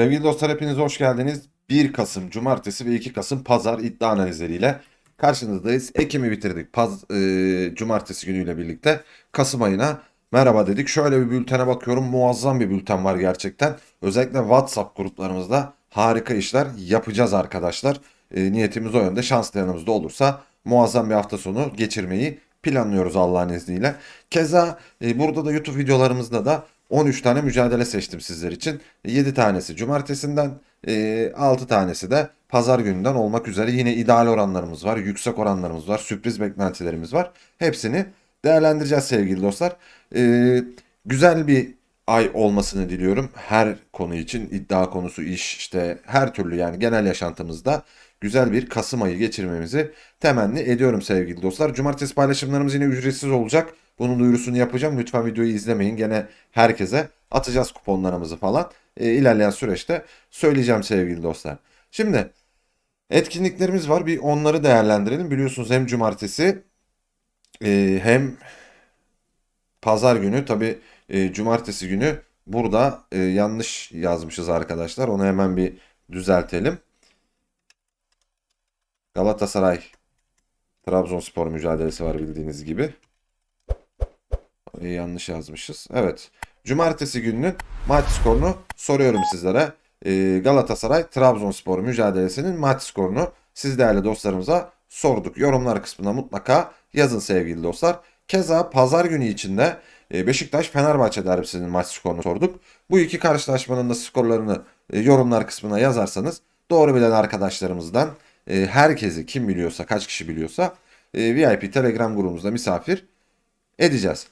Sevgili dostlar hepiniz hoş geldiniz. 1 Kasım Cumartesi ve 2 Kasım Pazar iddia analizleriyle karşınızdayız. Ekim'i bitirdik Paz, e, Cumartesi günüyle birlikte. Kasım ayına merhaba dedik. Şöyle bir bültene bakıyorum. Muazzam bir bülten var gerçekten. Özellikle WhatsApp gruplarımızda harika işler yapacağız arkadaşlar. E, niyetimiz o yönde. Şanslı yanımızda olursa muazzam bir hafta sonu geçirmeyi planlıyoruz Allah'ın izniyle. Keza e, burada da YouTube videolarımızda da 13 tane mücadele seçtim sizler için. 7 tanesi cumartesinden, e, 6 tanesi de pazar gününden olmak üzere yine ideal oranlarımız var, yüksek oranlarımız var, sürpriz beklentilerimiz var. Hepsini değerlendireceğiz sevgili dostlar. E, güzel bir ay olmasını diliyorum. Her konu için iddia konusu, iş işte her türlü yani genel yaşantımızda güzel bir Kasım ayı geçirmemizi temenni ediyorum sevgili dostlar. Cumartesi paylaşımlarımız yine ücretsiz olacak. Bunun duyurusunu yapacağım. Lütfen videoyu izlemeyin. Gene herkese atacağız kuponlarımızı falan. E, ilerleyen süreçte söyleyeceğim sevgili dostlar. Şimdi etkinliklerimiz var. Bir onları değerlendirelim. Biliyorsunuz hem cumartesi e, hem pazar günü tabi cumartesi günü burada e, yanlış yazmışız arkadaşlar. Onu hemen bir düzeltelim. Galatasaray Trabzonspor mücadelesi var bildiğiniz gibi. E, yanlış yazmışız. Evet. Cumartesi gününün maç skorunu soruyorum sizlere. E, Galatasaray Trabzonspor mücadelesinin maç skorunu siz değerli dostlarımıza sorduk. Yorumlar kısmına mutlaka yazın sevgili dostlar. Keza pazar günü içinde e, Beşiktaş Fenerbahçe derbisinin maç skorunu sorduk. Bu iki karşılaşmanın da skorlarını e, yorumlar kısmına yazarsanız doğru bilen arkadaşlarımızdan e, herkesi kim biliyorsa kaç kişi biliyorsa e, VIP Telegram grubumuzda misafir edeceğiz.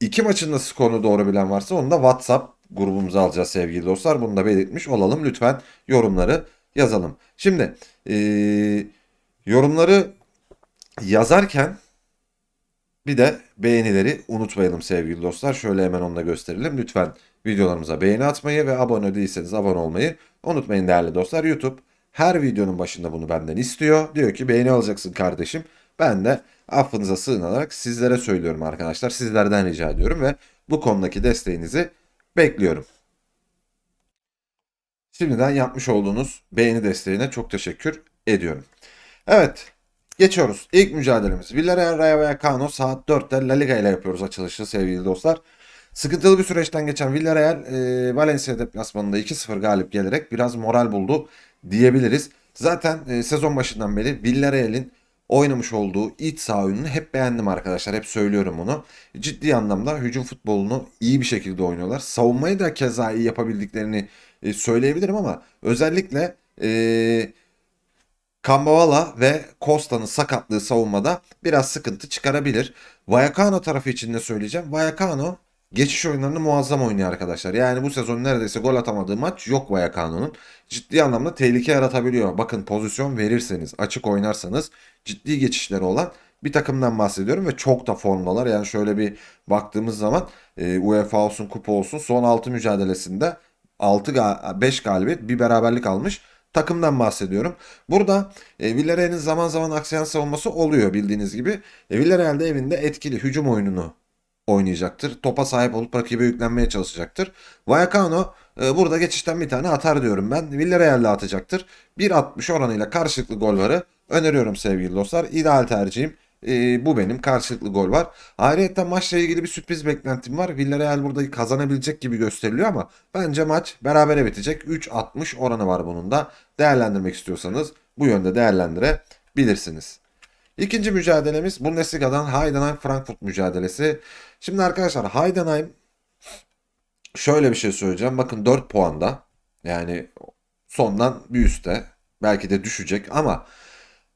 İki maçın da skorunu doğru bilen varsa onu da WhatsApp grubumuza alacağız sevgili dostlar. Bunu da belirtmiş olalım. Lütfen yorumları yazalım. Şimdi e, yorumları yazarken bir de beğenileri unutmayalım sevgili dostlar. Şöyle hemen onu da gösterelim. Lütfen videolarımıza beğeni atmayı ve abone değilseniz abone olmayı unutmayın değerli dostlar. YouTube her videonun başında bunu benden istiyor. Diyor ki beğeni alacaksın kardeşim. Ben de affınıza sığınarak sizlere söylüyorum arkadaşlar. Sizlerden rica ediyorum ve bu konudaki desteğinizi bekliyorum. Şimdiden yapmış olduğunuz beğeni desteğine çok teşekkür ediyorum. Evet, geçiyoruz. İlk mücadelemiz Villarreal Rayo Vallecano saat 4'te La Liga ile yapıyoruz açılışı sevgili dostlar. Sıkıntılı bir süreçten geçen Villarreal e, Valencia deplasmanında 2-0 galip gelerek biraz moral buldu diyebiliriz. Zaten e, sezon başından beri Villarreal'in oynamış olduğu iç saha oyununu hep beğendim arkadaşlar. Hep söylüyorum bunu. Ciddi anlamda hücum futbolunu iyi bir şekilde oynuyorlar. Savunmayı da keza iyi yapabildiklerini e, söyleyebilirim ama özellikle e, Kambavala ve Costa'nın sakatlığı savunmada biraz sıkıntı çıkarabilir. Vallecano tarafı için ne söyleyeceğim? Vallecano geçiş oyunlarını muazzam oynuyor arkadaşlar. Yani bu sezon neredeyse gol atamadığı maç yok Vallecano'nun. Ciddi anlamda tehlike yaratabiliyor. Bakın pozisyon verirseniz, açık oynarsanız ciddi geçişleri olan bir takımdan bahsediyorum ve çok da formdalar. Yani şöyle bir baktığımız zaman e, UEFA olsun, kupa olsun son 6 mücadelesinde 6 ga 5 galibiyet, bir beraberlik almış takımdan bahsediyorum. Burada e, Villarreal'in zaman zaman aksayan savunması oluyor bildiğiniz gibi. E, Villarreal de evinde etkili hücum oyununu oynayacaktır. Topa sahip olup rakibe yüklenmeye çalışacaktır. Vallecano e, burada geçişten bir tane atar diyorum ben. Villarreal'le atacaktır. 1.60 oranıyla karşılıklı gol varı öneriyorum sevgili dostlar. İdeal tercihim e, bu benim karşılıklı gol var. Ayrıca maçla ilgili bir sürpriz beklentim var. Villarreal burada kazanabilecek gibi gösteriliyor ama bence maç berabere bitecek. 3.60 oranı var bunun da. Değerlendirmek istiyorsanız bu yönde değerlendirebilirsiniz. İkinci mücadelemiz Bundesliga'dan Heidenheim Frankfurt mücadelesi. Şimdi arkadaşlar Heidenheim şöyle bir şey söyleyeceğim. Bakın 4 puanda. Yani sondan bir üstte. Belki de düşecek ama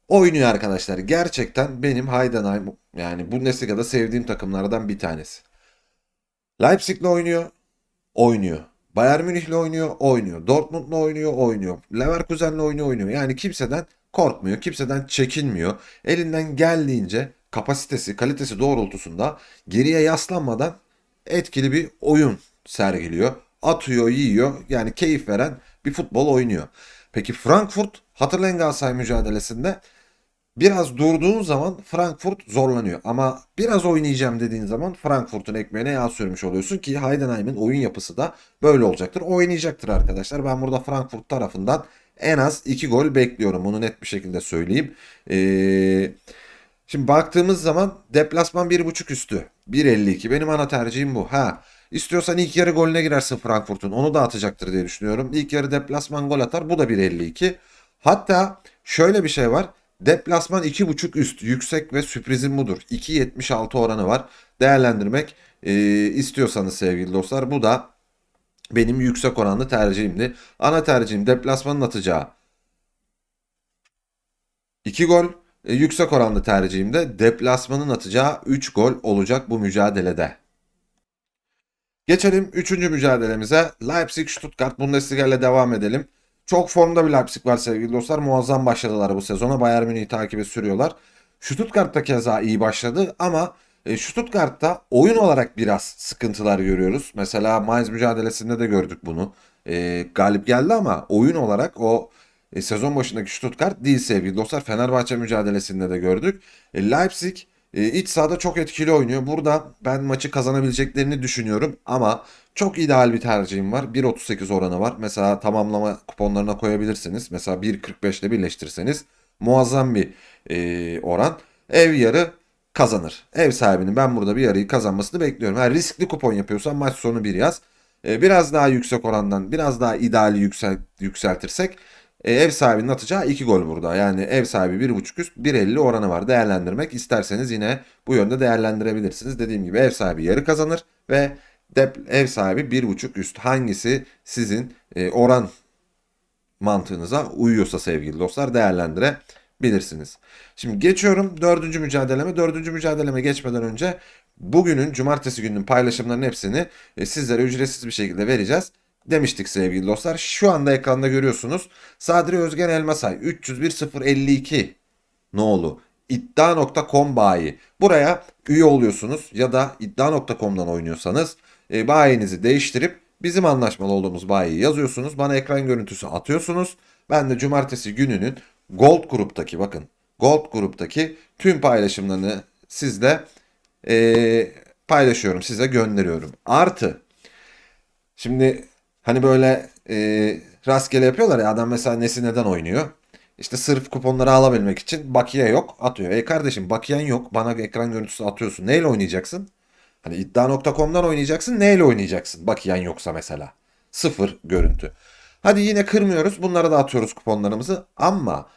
oynuyor arkadaşlar. Gerçekten benim Heidenheim yani Bundesliga'da sevdiğim takımlardan bir tanesi. Leipzig'le oynuyor. Oynuyor. Bayern Münih'le oynuyor, oynuyor. Dortmund'la oynuyor, oynuyor. Leverkusen'le oynuyor, oynuyor. Yani kimseden korkmuyor, kimseden çekinmiyor. Elinden geldiğince kapasitesi, kalitesi doğrultusunda geriye yaslanmadan etkili bir oyun sergiliyor. Atıyor, yiyor. Yani keyif veren bir futbol oynuyor. Peki Frankfurt hatırlayın Galatasaray mücadelesinde Biraz durduğun zaman Frankfurt zorlanıyor. Ama biraz oynayacağım dediğin zaman Frankfurt'un ekmeğine yağ sürmüş oluyorsun ki Heidenheim'in oyun yapısı da böyle olacaktır. Oynayacaktır arkadaşlar. Ben burada Frankfurt tarafından en az 2 gol bekliyorum. Bunu net bir şekilde söyleyeyim. Ee, şimdi baktığımız zaman deplasman 1.5 üstü. 1.52. Benim ana tercihim bu. Ha İstiyorsan ilk yarı golüne girersin Frankfurt'un. Onu da atacaktır diye düşünüyorum. İlk yarı deplasman gol atar. Bu da 1.52. Hatta şöyle bir şey var. Deplasman 2.5 üst yüksek ve sürprizim budur. 2.76 oranı var. Değerlendirmek e, istiyorsanız sevgili dostlar bu da benim yüksek oranlı tercihimdi. Ana tercihim deplasmanın atacağı 2 gol. E, yüksek oranlı tercihim de deplasmanın atacağı 3 gol olacak bu mücadelede. Geçelim 3. mücadelemize. Leipzig-Stuttgart Bundesliga ile devam edelim. Çok formda bir Leipzig var sevgili dostlar. Muazzam başladılar bu sezona. Bayern Münih'i takibe sürüyorlar. Stuttgart da keza iyi başladı ama e, Stuttgart'ta oyun olarak biraz sıkıntılar görüyoruz. Mesela Mainz mücadelesinde de gördük bunu. E, galip geldi ama oyun olarak o e, sezon başındaki Stuttgart değil sevgili dostlar. Fenerbahçe mücadelesinde de gördük. E, Leipzig e, iç sahada çok etkili oynuyor. Burada ben maçı kazanabileceklerini düşünüyorum ama çok ideal bir tercihim var. 1.38 oranı var. Mesela tamamlama kuponlarına koyabilirsiniz. Mesela 1.45 ile birleştirseniz muazzam bir e, oran. Ev yarı kazanır. Ev sahibinin ben burada bir yarıyı kazanmasını bekliyorum. Yani riskli kupon yapıyorsan maç sonu bir yaz. E, biraz daha yüksek orandan biraz daha ideali yüksel, yükseltirsek e, ev sahibinin atacağı 2 gol burada. Yani ev sahibi 1.5 üst 1.50 oranı var. Değerlendirmek isterseniz yine bu yönde değerlendirebilirsiniz. Dediğim gibi ev sahibi yarı kazanır ve dep ev sahibi 1.5 üst. Hangisi sizin e, oran mantığınıza uyuyorsa sevgili dostlar değerlendirebilirsiniz. Şimdi geçiyorum dördüncü mücadeleme. Dördüncü mücadeleme geçmeden önce bugünün cumartesi gününün paylaşımlarının hepsini e, sizlere ücretsiz bir şekilde vereceğiz demiştik sevgili dostlar. Şu anda ekranda görüyorsunuz. Sadri Özgen Elmasay 301 ne oldu? iddia.com bayi. Buraya üye oluyorsunuz ya da iddia.com'dan oynuyorsanız e, bayinizi değiştirip bizim anlaşmalı olduğumuz bayiyi yazıyorsunuz. Bana ekran görüntüsü atıyorsunuz. Ben de cumartesi gününün Gold gruptaki bakın Gold gruptaki tüm paylaşımlarını sizle e, paylaşıyorum. Size gönderiyorum. Artı şimdi Hani böyle e, rastgele yapıyorlar ya adam mesela nesi neden oynuyor. İşte sırf kuponları alabilmek için bakiye yok atıyor. E kardeşim bakiyen yok bana ekran görüntüsü atıyorsun. Neyle oynayacaksın? Hani iddia.com'dan oynayacaksın. Neyle oynayacaksın? Bakiyen yoksa mesela. Sıfır görüntü. Hadi yine kırmıyoruz. Bunlara da atıyoruz kuponlarımızı. Ama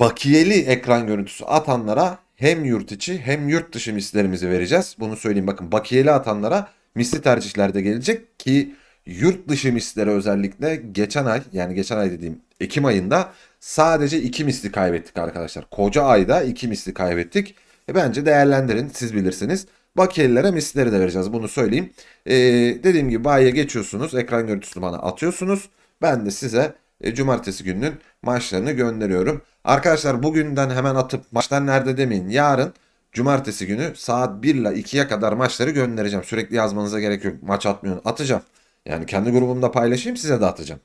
bakiyeli ekran görüntüsü atanlara hem yurt içi hem yurt dışı mislerimizi vereceğiz. Bunu söyleyeyim bakın bakiyeli atanlara misli tercihlerde gelecek ki yurt dışı mislere özellikle geçen ay yani geçen ay dediğim Ekim ayında sadece iki misli kaybettik arkadaşlar. Koca ayda iki misli kaybettik. E bence değerlendirin siz bilirsiniz. Bakiyelilere misleri de vereceğiz bunu söyleyeyim. Ee, dediğim gibi bayiye geçiyorsunuz. Ekran görüntüsünü bana atıyorsunuz. Ben de size e, cumartesi gününün maçlarını gönderiyorum. Arkadaşlar bugünden hemen atıp maçlar nerede demeyin. Yarın cumartesi günü saat 1 ile 2'ye kadar maçları göndereceğim. Sürekli yazmanıza gerek yok. Maç atmıyorum. Atacağım. Yani kendi grubumda paylaşayım size dağıtacağım.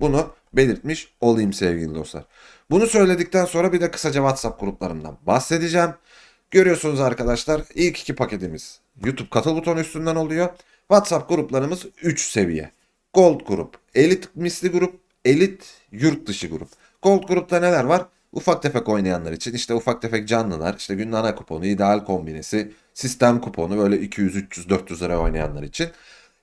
Bunu belirtmiş olayım sevgili dostlar. Bunu söyledikten sonra bir de kısaca WhatsApp gruplarımdan bahsedeceğim. Görüyorsunuz arkadaşlar ilk iki paketimiz YouTube katıl butonu üstünden oluyor. WhatsApp gruplarımız 3 seviye. Gold grup, Elite misli grup, Elite yurt dışı grup. Gold grupta neler var? Ufak tefek oynayanlar için işte ufak tefek canlılar, işte günün ana kuponu, ideal kombinesi, sistem kuponu böyle 200, 300, 400 lira oynayanlar için.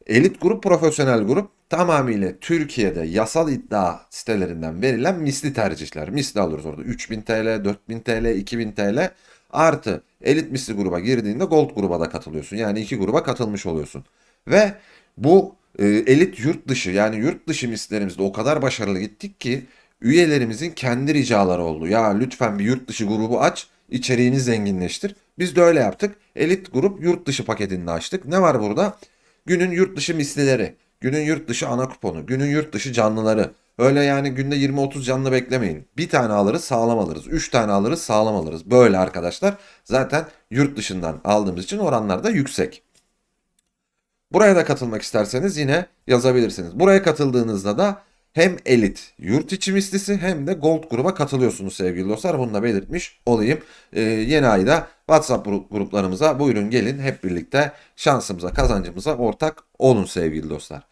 Elit grup profesyonel grup tamamıyla Türkiye'de yasal iddia sitelerinden verilen misli tercihler. Misli alıyoruz orada 3000 TL, 4000 TL, 2000 TL artı elit misli gruba girdiğinde gold gruba da katılıyorsun. Yani iki gruba katılmış oluyorsun. Ve bu e, elit yurt dışı yani yurt dışı mislerimizde o kadar başarılı gittik ki üyelerimizin kendi ricaları oldu. Ya lütfen bir yurt dışı grubu aç içeriğini zenginleştir. Biz de öyle yaptık. Elit grup yurt dışı paketini açtık. Ne var burada? Günün yurt dışı mislileri, günün yurt dışı ana kuponu, günün yurt dışı canlıları. Öyle yani günde 20-30 canlı beklemeyin. Bir tane alırız sağlam alırız. 3 tane alırız sağlam alırız. Böyle arkadaşlar. Zaten yurt dışından aldığımız için oranlar da yüksek. Buraya da katılmak isterseniz yine yazabilirsiniz. Buraya katıldığınızda da hem elit yurt içi mislisi hem de gold gruba katılıyorsunuz sevgili dostlar. Bunu da belirtmiş olayım. Ee, yeni ayda WhatsApp gru- gruplarımıza buyurun gelin hep birlikte şansımıza kazancımıza ortak olun sevgili dostlar.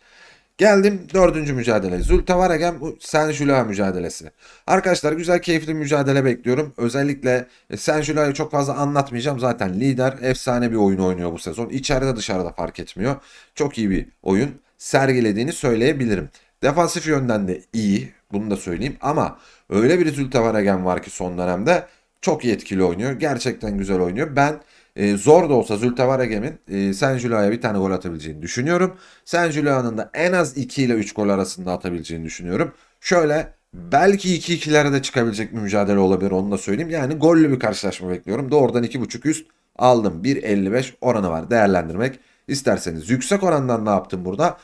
Geldim dördüncü mücadele. Zultevaregen Sen Jula mücadelesi. Arkadaşlar güzel keyifli mücadele bekliyorum. Özellikle e, Sen Jula'yı çok fazla anlatmayacağım. Zaten lider efsane bir oyun oynuyor bu sezon. İçeride dışarıda fark etmiyor. Çok iyi bir oyun sergilediğini söyleyebilirim. Defansif yönden de iyi. Bunu da söyleyeyim. Ama öyle bir Zultevaregen var ki son dönemde çok etkili oynuyor. Gerçekten güzel oynuyor. Ben e, zor da olsa Zultevaregem'in e, Sen Julia'ya bir tane gol atabileceğini düşünüyorum. Sen Julia'nın da en az 2 ile 3 gol arasında atabileceğini düşünüyorum. Şöyle belki 2-2'lere de çıkabilecek bir mücadele olabilir onu da söyleyeyim. Yani gollü bir karşılaşma bekliyorum. Doğrudan 2.5 üst aldım. 1.55 oranı var değerlendirmek isterseniz. Yüksek orandan ne yaptım burada?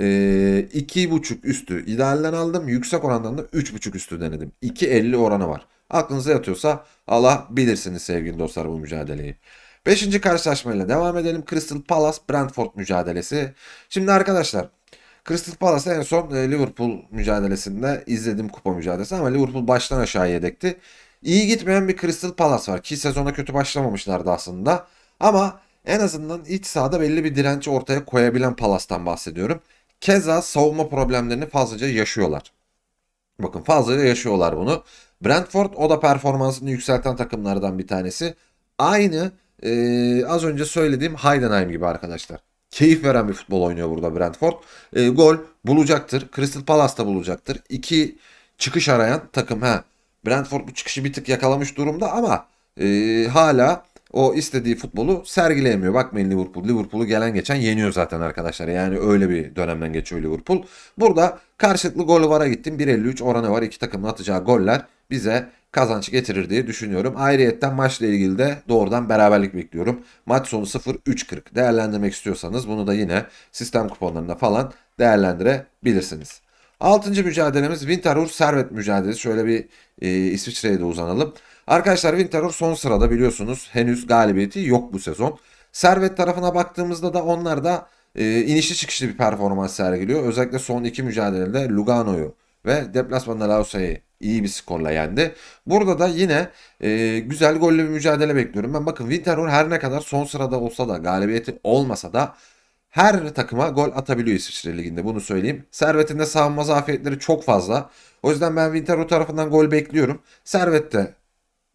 Ee, 2.5 üstü idealden aldım. Yüksek orandan da 3.5 üstü denedim. 2.50 oranı var. Aklınıza yatıyorsa Allah bilirsiniz sevgili dostlar bu mücadeleyi. Beşinci karşılaşmayla devam edelim. Crystal Palace Brentford mücadelesi. Şimdi arkadaşlar Crystal Palace en son e, Liverpool mücadelesinde izledim kupa mücadelesi ama Liverpool baştan aşağı yedekti. İyi gitmeyen bir Crystal Palace var ki sezona kötü başlamamışlardı aslında. Ama en azından iç sahada belli bir direnci ortaya koyabilen Palace'tan bahsediyorum. Keza savunma problemlerini fazlaca yaşıyorlar. Bakın fazlaca yaşıyorlar bunu. Brentford o da performansını yükselten takımlardan bir tanesi. Aynı e, az önce söylediğim Heidenheim gibi arkadaşlar. Keyif veren bir futbol oynuyor burada Brentford. E, gol bulacaktır. Crystal Palace da bulacaktır. İki çıkış arayan takım. Ha, Brentford bu çıkışı bir tık yakalamış durumda ama e, hala o istediği futbolu sergileyemiyor. Bakmayın Liverpool. Liverpool'u gelen geçen yeniyor zaten arkadaşlar. Yani öyle bir dönemden geçiyor Liverpool. Burada karşılıklı golü vara gittim. 1.53 oranı var. İki takımın atacağı goller bize kazanç getirir diye düşünüyorum. Ayrıyetten maçla ilgili de doğrudan beraberlik bekliyorum. Maç sonu 0-3.40 değerlendirmek istiyorsanız bunu da yine sistem kuponlarında falan değerlendirebilirsiniz. Altıncı mücadelemiz Winterthur Servet mücadelesi. Şöyle bir e, İsviçre'ye de uzanalım. Arkadaşlar Winterthur son sırada biliyorsunuz henüz galibiyeti yok bu sezon. Servet tarafına baktığımızda da onlar da e, inişli çıkışlı bir performans sergiliyor. Özellikle son iki mücadelede Lugano'yu ve deplasmanda Lausa'yı iyi bir skorla yendi. Burada da yine e, güzel gollü bir mücadele bekliyorum. Ben bakın Winterthur her ne kadar son sırada olsa da galibiyeti olmasa da her takıma gol atabiliyor İsviçre Ligi'nde bunu söyleyeyim. Servet'in de savunma zafiyetleri çok fazla. O yüzden ben Winterthur tarafından gol bekliyorum. Servet de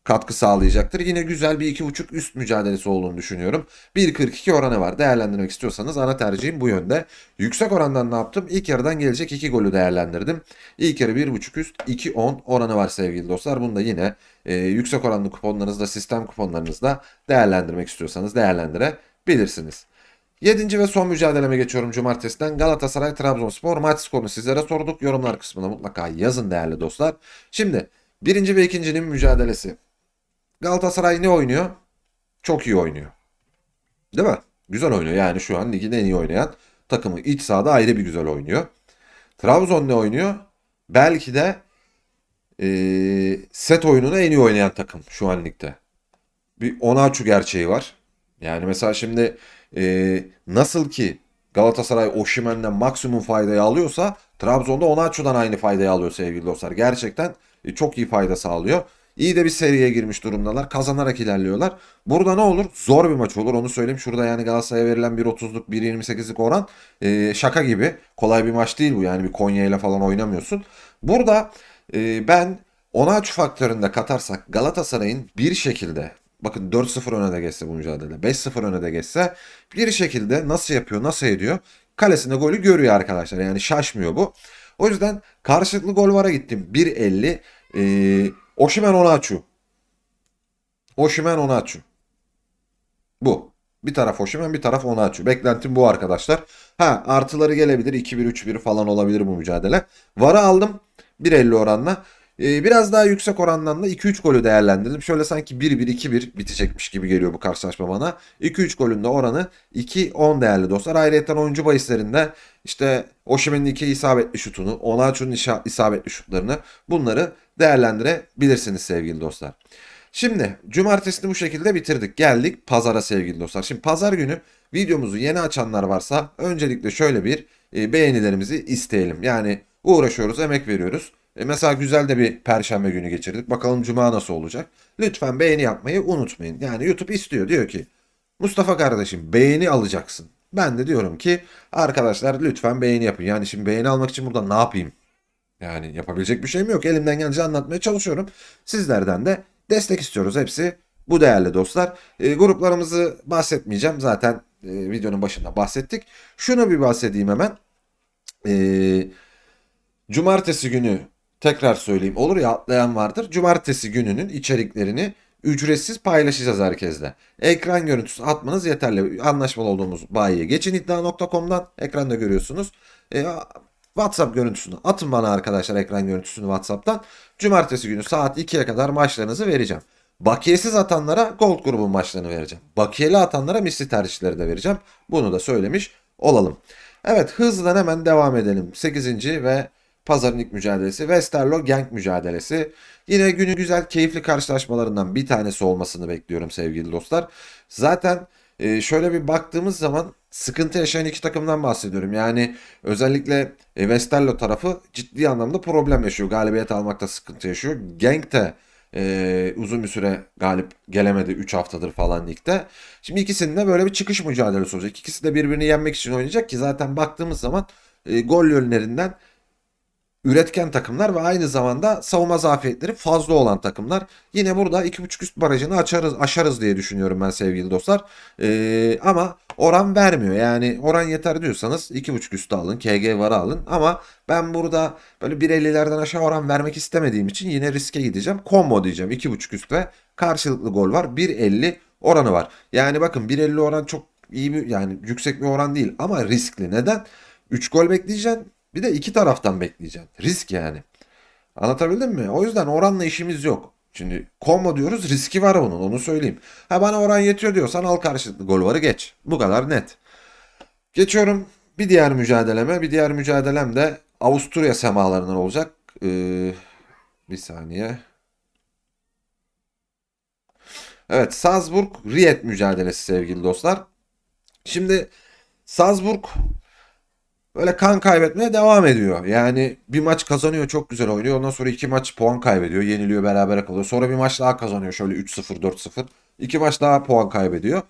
katkı sağlayacaktır. Yine güzel bir 2.5 üst mücadelesi olduğunu düşünüyorum. 1.42 oranı var. Değerlendirmek istiyorsanız ana tercihim bu yönde. Yüksek orandan ne yaptım? İlk yarıdan gelecek 2 golü değerlendirdim. İlk yarı 1.5 üst 2.10 oranı var sevgili dostlar. Bunu da yine e, yüksek oranlı kuponlarınızda, sistem kuponlarınızda değerlendirmek istiyorsanız değerlendirebilirsiniz. Yedinci ve son mücadeleme geçiyorum cumartesiden. Galatasaray Trabzonspor maç skorunu sizlere sorduk. Yorumlar kısmına mutlaka yazın değerli dostlar. Şimdi birinci ve ikincinin mücadelesi. Galatasaray ne oynuyor? Çok iyi oynuyor. Değil mi? Güzel oynuyor. Yani şu an ligin en iyi oynayan takımı. iç sahada ayrı bir güzel oynuyor. Trabzon ne oynuyor? Belki de eee, set oyununu en iyi oynayan takım şu an ligde. Bir Onaçu gerçeği var. Yani mesela şimdi eee, nasıl ki Galatasaray Osimhen'den maksimum faydayı alıyorsa Trabzon'da Onaçu'dan aynı faydayı alıyor sevgili dostlar. Gerçekten e, çok iyi fayda sağlıyor. İyi de bir seriye girmiş durumdalar. Kazanarak ilerliyorlar. Burada ne olur? Zor bir maç olur. Onu söyleyeyim. Şurada yani Galatasaray'a verilen 1.30'luk 1.28'lik oran e, şaka gibi. Kolay bir maç değil bu. Yani bir Konya ile falan oynamıyorsun. Burada e, ben Onaçu faktöründe katarsak Galatasaray'ın bir şekilde bakın 4-0 öne de geçse bu mücadele 5-0 öne de geçse bir şekilde nasıl yapıyor nasıl ediyor kalesinde golü görüyor arkadaşlar. Yani şaşmıyor bu. O yüzden karşılıklı gol vara gittim. 1.50 e, Osimhen Onaçu. Osimhen Onaçu. Bu. Bir taraf Osimhen bir taraf Onaçu. Beklentim bu arkadaşlar. Ha artıları gelebilir. 2-1 3-1 falan olabilir bu mücadele. Var'a aldım. 1.50 oranla. Ee, biraz daha yüksek orandan da 2-3 golü değerlendirdim. Şöyle sanki 1-1 2-1 bitecekmiş gibi geliyor bu karşılaşma bana. 2-3 golün de oranı 2-10 değerli dostlar. Ayrıca oyuncu bahislerinde işte Osimhen'in 2 isabetli şutunu, Onaçu'nun isabetli şutlarını bunları değerlendirebilirsiniz sevgili dostlar. Şimdi cumartesini bu şekilde bitirdik. Geldik pazara sevgili dostlar. Şimdi pazar günü videomuzu yeni açanlar varsa öncelikle şöyle bir e, beğenilerimizi isteyelim. Yani Uğraşıyoruz, emek veriyoruz. E mesela güzel de bir perşembe günü geçirdik. Bakalım cuma nasıl olacak. Lütfen beğeni yapmayı unutmayın. Yani YouTube istiyor diyor ki Mustafa kardeşim beğeni alacaksın. Ben de diyorum ki arkadaşlar lütfen beğeni yapın. Yani şimdi beğeni almak için burada ne yapayım? Yani yapabilecek bir şeyim yok. Elimden gelince anlatmaya çalışıyorum. Sizlerden de destek istiyoruz. Hepsi bu değerli dostlar. E, gruplarımızı bahsetmeyeceğim. Zaten e, videonun başında bahsettik. Şunu bir bahsedeyim hemen. E, cumartesi günü tekrar söyleyeyim. Olur ya atlayan vardır. Cumartesi gününün içeriklerini ücretsiz paylaşacağız herkesle. Ekran görüntüsü atmanız yeterli. Anlaşmalı olduğumuz bayiye geçin iddia.com'dan. Ekranda görüyorsunuz. E, WhatsApp görüntüsünü atın bana arkadaşlar ekran görüntüsünü WhatsApp'tan. Cumartesi günü saat 2'ye kadar maçlarınızı vereceğim. Bakiyesiz atanlara Gold grubun maçlarını vereceğim. Bakiyeli atanlara misli tercihleri de vereceğim. Bunu da söylemiş olalım. Evet hızlıdan hemen devam edelim. 8. ve pazarın ilk mücadelesi Westerlo Genk mücadelesi. Yine günü güzel keyifli karşılaşmalarından bir tanesi olmasını bekliyorum sevgili dostlar. Zaten e, şöyle bir baktığımız zaman sıkıntı yaşayan iki takımdan bahsediyorum. Yani özellikle e, Westerlo tarafı ciddi anlamda problem yaşıyor. Galibiyet almakta sıkıntı yaşıyor. Genk de e, uzun bir süre galip gelemedi 3 haftadır falan ligde. Şimdi ikisinin de böyle bir çıkış mücadelesi olacak. İkisi de birbirini yenmek için oynayacak ki zaten baktığımız zaman e, gol yönlerinden üretken takımlar ve aynı zamanda savunma zafiyetleri fazla olan takımlar. Yine burada 2.5 üst barajını açarız, aşarız diye düşünüyorum ben sevgili dostlar. Ee, ama oran vermiyor. Yani oran yeter diyorsanız 2.5 üstü alın, KG varı alın. Ama ben burada böyle 1.50'lerden aşağı oran vermek istemediğim için yine riske gideceğim. Combo diyeceğim 2.5 üst ve karşılıklı gol var. 1.50 oranı var. Yani bakın 1.50 oran çok iyi bir yani yüksek bir oran değil ama riskli. Neden? 3 gol bekleyeceksin. Bir de iki taraftan bekleyeceksin. Risk yani. Anlatabildim mi? O yüzden oranla işimiz yok. Şimdi combo diyoruz riski var bunun onu söyleyeyim. Ha bana oran yetiyor diyorsan al karşılıklı gol varı geç. Bu kadar net. Geçiyorum bir diğer mücadeleme. Bir diğer mücadelem de Avusturya semalarından olacak. Ee, bir saniye. Evet Salzburg Riet mücadelesi sevgili dostlar. Şimdi Salzburg böyle kan kaybetmeye devam ediyor. Yani bir maç kazanıyor çok güzel oynuyor. Ondan sonra iki maç puan kaybediyor. Yeniliyor berabere kalıyor. Sonra bir maç daha kazanıyor şöyle 3-0 4-0. İki maç daha puan kaybediyor.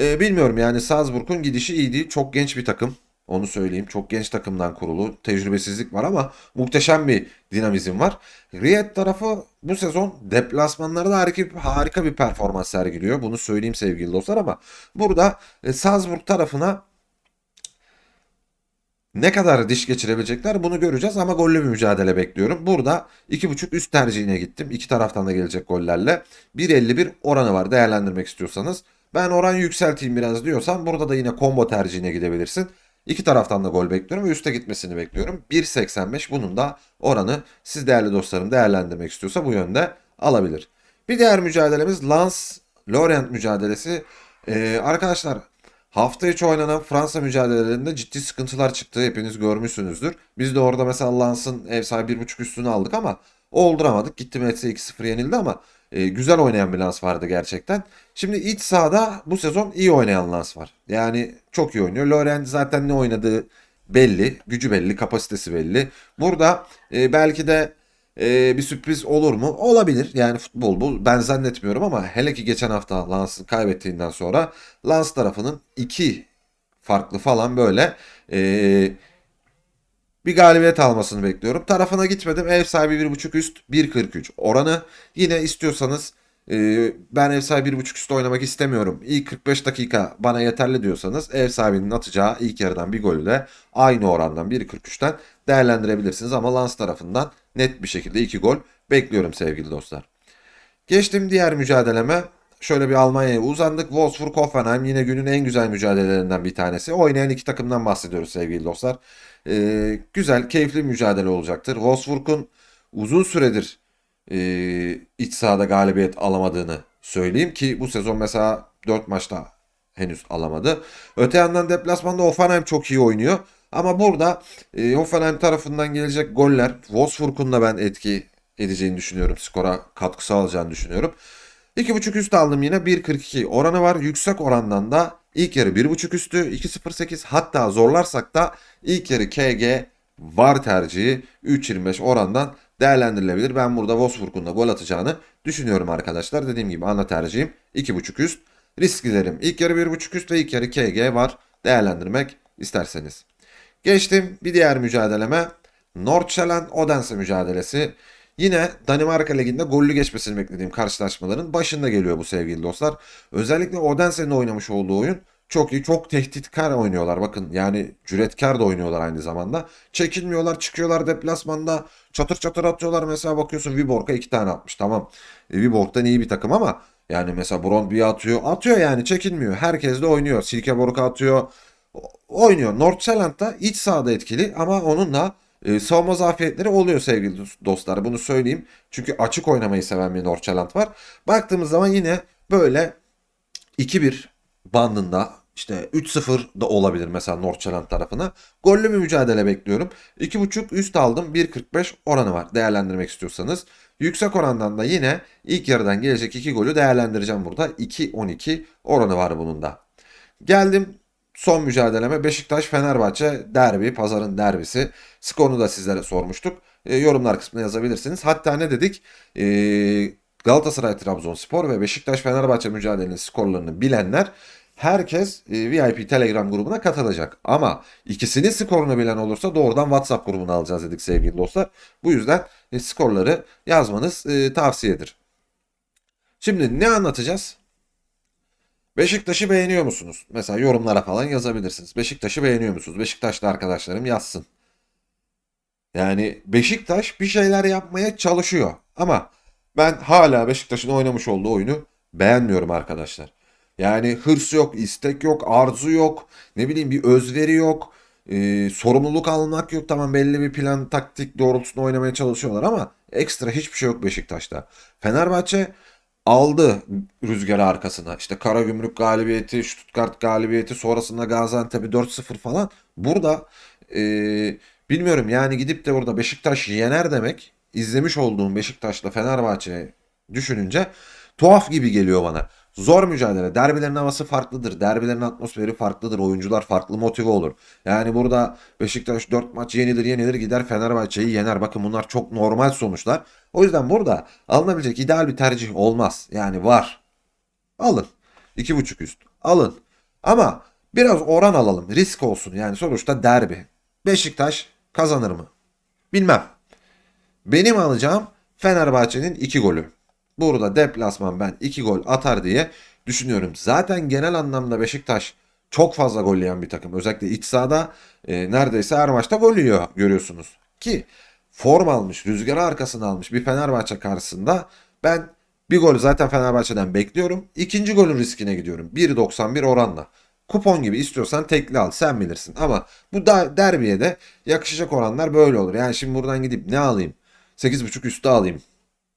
Ee, bilmiyorum yani Salzburg'un gidişi iyi değil. Çok genç bir takım. Onu söyleyeyim. Çok genç takımdan kurulu. Tecrübesizlik var ama muhteşem bir dinamizm var. Riyad tarafı bu sezon deplasmanlarda harika, harika bir performans sergiliyor. Bunu söyleyeyim sevgili dostlar ama burada e, Salzburg tarafına ne kadar diş geçirebilecekler bunu göreceğiz ama gollü bir mücadele bekliyorum. Burada 2.5 üst tercihine gittim. İki taraftan da gelecek gollerle. 1.51 oranı var değerlendirmek istiyorsanız. Ben oran yükselteyim biraz diyorsan burada da yine combo tercihine gidebilirsin. İki taraftan da gol bekliyorum ve üste gitmesini bekliyorum. 1.85 bunun da oranı siz değerli dostlarım değerlendirmek istiyorsa bu yönde alabilir. Bir diğer mücadelemiz Lens Lorient mücadelesi. Ee, arkadaşlar Hafta içi oynanan Fransa mücadelelerinde ciddi sıkıntılar çıktı. Hepiniz görmüşsünüzdür. Biz de orada mesela Lens'ın ev sahibi 1.5 üstünü aldık ama olduramadık. Gitti Mets'e 2-0 yenildi ama e, güzel oynayan bir Lens vardı gerçekten. Şimdi iç sahada bu sezon iyi oynayan Lens var. Yani çok iyi oynuyor. Lorient zaten ne oynadığı belli. Gücü belli. Kapasitesi belli. Burada e, belki de e, bir sürpriz olur mu? Olabilir. Yani futbol bu. Ben zannetmiyorum ama hele ki geçen hafta Lans'ın kaybettiğinden sonra Lans tarafının iki farklı falan böyle e, bir galibiyet almasını bekliyorum. Tarafına gitmedim. Ev sahibi 1.5 üst 1.43 oranı. Yine istiyorsanız e, ben ev sahibi 1.5 üstte oynamak istemiyorum. İlk 45 dakika bana yeterli diyorsanız ev sahibinin atacağı ilk yarıdan bir golü de aynı orandan 1.43'ten değerlendirebilirsiniz. Ama Lans tarafından net bir şekilde 2 gol bekliyorum sevgili dostlar. Geçtim diğer mücadeleme. Şöyle bir Almanya'ya uzandık. Wolfsburg Hoffenheim yine günün en güzel mücadelelerinden bir tanesi. Oynayan iki takımdan bahsediyoruz sevgili dostlar. Ee, güzel, keyifli mücadele olacaktır. Wolfsburg'un uzun süredir e, iç sahada galibiyet alamadığını söyleyeyim ki bu sezon mesela 4 maçta henüz alamadı. Öte yandan deplasmanda Hoffenheim çok iyi oynuyor. Ama burada e, Hoffenheim tarafından gelecek goller Wolfsburg'un da ben etki edeceğini düşünüyorum. Skora katkı sağlayacağını düşünüyorum. 2.5 üst aldım yine 1.42 oranı var. Yüksek orandan da ilk yarı 1.5 üstü 2.08 hatta zorlarsak da ilk yarı KG var tercihi 3.25 orandan değerlendirilebilir. Ben burada Wolfsburg'un da gol atacağını düşünüyorum arkadaşlar. Dediğim gibi ana tercihim 2.5 üst. Risklerim ilk yarı 1.5 üst ve ilk yarı KG var. Değerlendirmek isterseniz. Geçtim bir diğer mücadeleme. Nordsjælland Odense mücadelesi. Yine Danimarka Ligi'nde gollü geçmesini beklediğim karşılaşmaların başında geliyor bu sevgili dostlar. Özellikle Odense'nin oynamış olduğu oyun çok iyi, çok tehditkar oynuyorlar. Bakın yani cüretkar da oynuyorlar aynı zamanda. Çekinmiyorlar, çıkıyorlar deplasmanda. Çatır çatır atıyorlar. Mesela bakıyorsun Viborg'a iki tane atmış. Tamam. E, Viborg'dan iyi bir takım ama yani mesela Brondby atıyor. Atıyor yani çekinmiyor. Herkes de oynuyor. Silkeborg atıyor. O- Oynuyor. Nordsjælland da iç sahada etkili ama onun da e, savunma zafiyetleri oluyor sevgili dos- dostlar. Bunu söyleyeyim. Çünkü açık oynamayı seven bir Nordsjælland var. Baktığımız zaman yine böyle 2-1 bandında işte 3-0 da olabilir mesela Nordsjælland tarafına. Gollü bir mücadele bekliyorum. 2.5 üst aldım. 1.45 oranı var değerlendirmek istiyorsanız. Yüksek orandan da yine ilk yarıdan gelecek 2 golü değerlendireceğim burada. 2.12 oranı var bunun da. Geldim son mücadeleme Beşiktaş-Fenerbahçe derbi, pazarın derbisi. Skorunu da sizlere sormuştuk. E, yorumlar kısmına yazabilirsiniz. Hatta ne dedik? E, Galatasaray Trabzonspor ve Beşiktaş Fenerbahçe mücadelenin skorlarını bilenler herkes e, VIP Telegram grubuna katılacak. Ama ikisinin skorunu bilen olursa doğrudan WhatsApp grubuna alacağız dedik sevgili dostlar. Bu yüzden e, skorları yazmanız e, tavsiyedir. Şimdi ne anlatacağız? Beşiktaş'ı beğeniyor musunuz? Mesela yorumlara falan yazabilirsiniz. Beşiktaş'ı beğeniyor musunuz? Beşiktaşlı arkadaşlarım yazsın. Yani Beşiktaş bir şeyler yapmaya çalışıyor. Ama ben hala Beşiktaş'ın oynamış olduğu oyunu beğenmiyorum arkadaşlar. Yani hırs yok, istek yok, arzu yok, ne bileyim bir özveri yok, e, sorumluluk almak yok. Tamam belli bir plan, taktik doğrultusunda oynamaya çalışıyorlar ama ekstra hiçbir şey yok Beşiktaş'ta. Fenerbahçe aldı rüzgarı arkasına. İşte Karagümrük galibiyeti, Stuttgart galibiyeti, sonrasında Gaziantep'i 4-0 falan. Burada e, bilmiyorum yani gidip de burada Beşiktaş yener demek izlemiş olduğum Beşiktaş'la Fenerbahçe düşününce tuhaf gibi geliyor bana. Zor mücadele. Derbilerin havası farklıdır. Derbilerin atmosferi farklıdır. Oyuncular farklı motive olur. Yani burada Beşiktaş 4 maç yenilir yenilir gider Fenerbahçe'yi yener. Bakın bunlar çok normal sonuçlar. O yüzden burada alınabilecek ideal bir tercih olmaz. Yani var. Alın. 2.5 üst. Alın. Ama biraz oran alalım. Risk olsun. Yani sonuçta derbi. Beşiktaş kazanır mı? Bilmem. Benim alacağım Fenerbahçe'nin 2 golü. Burada deplasman ben 2 gol atar diye düşünüyorum. Zaten genel anlamda Beşiktaş çok fazla gol yiyen bir takım. Özellikle iç sahada e, neredeyse her maçta gol yiyor görüyorsunuz. Ki form almış, rüzgarı arkasına almış bir Fenerbahçe karşısında ben bir gol zaten Fenerbahçe'den bekliyorum. İkinci golün riskine gidiyorum. 1.91 oranla. Kupon gibi istiyorsan tekli al sen bilirsin. Ama bu da derbiye de yakışacak oranlar böyle olur. Yani şimdi buradan gidip ne alayım? 8.5 üstü alayım.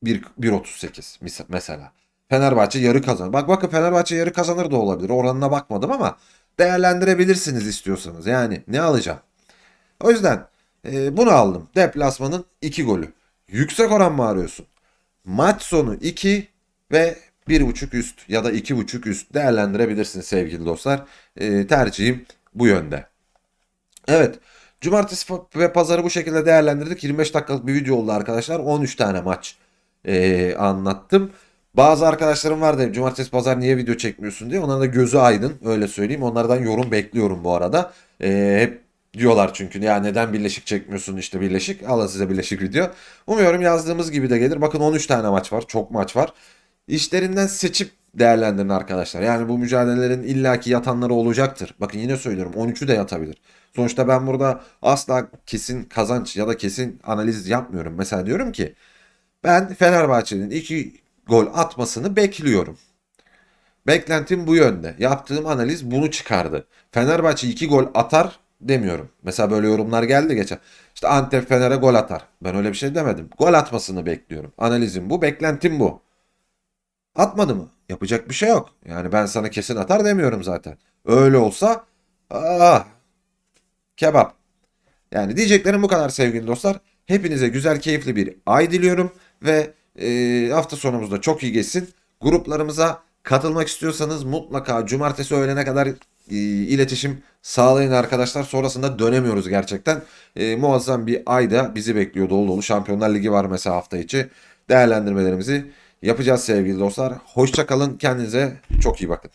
1 1.38 mis- mesela. Fenerbahçe yarı kazanır. Bak bakın Fenerbahçe yarı kazanır da olabilir. Oranına bakmadım ama değerlendirebilirsiniz istiyorsanız. Yani ne alacağım? O yüzden e, bunu aldım. Deplasmanın 2 golü. Yüksek oran mı arıyorsun? Maç sonu 2 ve 1.5 üst ya da 2.5 üst değerlendirebilirsin sevgili dostlar. E, tercihim bu yönde. Evet. Cumartesi ve pazarı bu şekilde değerlendirdik. 25 dakikalık bir video oldu arkadaşlar. 13 tane maç e, anlattım. Bazı arkadaşlarım vardı cumartesi pazar niye video çekmiyorsun diye. Onların da gözü aydın öyle söyleyeyim. Onlardan yorum bekliyorum bu arada. E, hep diyorlar çünkü ya neden birleşik çekmiyorsun işte birleşik. Alın size birleşik video. Umuyorum yazdığımız gibi de gelir. Bakın 13 tane maç var. Çok maç var. İşlerinden seçip değerlendirin arkadaşlar. Yani bu mücadelelerin illaki yatanları olacaktır. Bakın yine söylüyorum 13'ü de yatabilir. Sonuçta ben burada asla kesin kazanç ya da kesin analiz yapmıyorum. Mesela diyorum ki ben Fenerbahçe'nin 2 gol atmasını bekliyorum. Beklentim bu yönde. Yaptığım analiz bunu çıkardı. Fenerbahçe 2 gol atar demiyorum. Mesela böyle yorumlar geldi geçen. İşte Antep Fener'e gol atar. Ben öyle bir şey demedim. Gol atmasını bekliyorum. Analizim bu, beklentim bu. Atmadı mı? Yapacak bir şey yok. Yani ben sana kesin atar demiyorum zaten. Öyle olsa ah, kebap. Yani diyeceklerim bu kadar sevgili dostlar. Hepinize güzel, keyifli bir ay diliyorum ve e, hafta sonumuz da çok iyi geçsin. Gruplarımıza katılmak istiyorsanız mutlaka cumartesi öğlene kadar e, iletişim sağlayın arkadaşlar. Sonrasında dönemiyoruz gerçekten. E, muazzam bir ayda bizi bekliyor dolu dolu. Şampiyonlar Ligi var mesela hafta içi. Değerlendirmelerimizi yapacağız sevgili dostlar. Hoşça kalın. Kendinize çok iyi bakın.